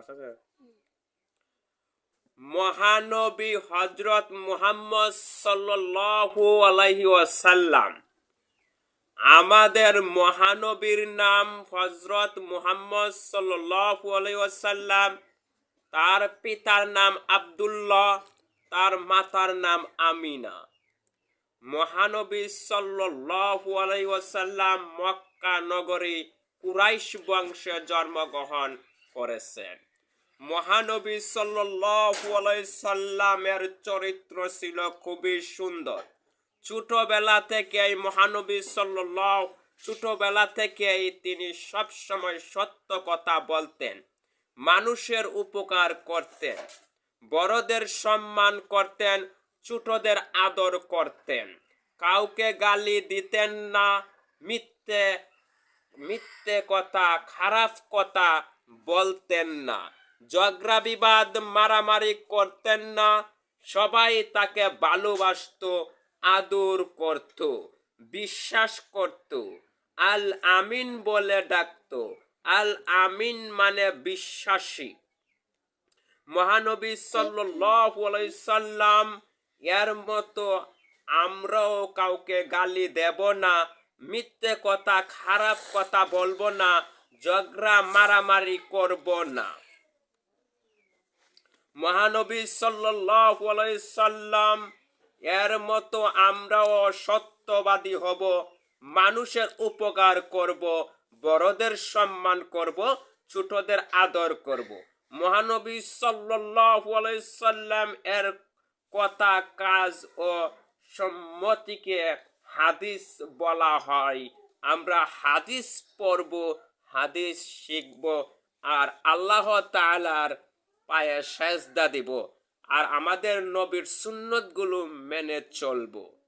আছে মহানবী হজরত মুহাম্মদ সাল্লাল্লাহু আলাইহি ওয়াসাল্লাম। আমাদের মহানবীর নাম হজরত মুহাম্মদ সাল্লাল্লাহু আলাইহি ওয়াসাল্লাম। তার পিতার নাম আব্দুল্লাহ, তার মাতার নাম আমিনা। মহানবী সাল্লাল্লাহু আলাইহি ওয়াসাল্লাম মক্কা নগরী কুরাইশ বংশে জন্মগ্রহণ করেছেন। মহানবী সাল্লামের চরিত্র ছিল খুবই সুন্দর। ছোটবেলা থেকেই মহানবী সাল্লাল্লাহু, ছোটবেলা থেকেই তিনি সব সময় সত্য কথা বলতেন, মানুষের উপকার করতেন, বড়দের সম্মান করতেন, ছোটদের আদর করতেন। কাউকে গালি দিতেন না, মিথ্যে মিথ্যে কথা, খারাপ কথা বলতেন না। ঝগড়া বিবাদ মারামারি করতেন না। সবাই তাকে ভালোবাসত, আদর করত, বিশ্বাস করত। আল আমিন বলে ডাকত। আল আমিন মানে বিশ্বাসী। মহানবী সাল্লাম এর মতো আমরাও কাউকে গালি দেব না, মিথ্যে কথা, খারাপ কথা বলব না, ঝগড়া, মারামারি করব না। মহানবী সাল্লাম, এর মতো আমরাও সত্যবাদী হব, মানুষের উপকার করব, বড়দের সম্মান করব, ছোটদের আদর করব। মহানবী সাল্লাম এর কথা, কাজ ও সম্মতিকে হাদিস বলা হয়। আমরা হাদিস পড়ব, হাদিস শিখব, আর আল্লাহ তাআলার পায়ে সেজদা দিব। আর আমাদের নবীর সুন্নতগুলো মেনে চলবো।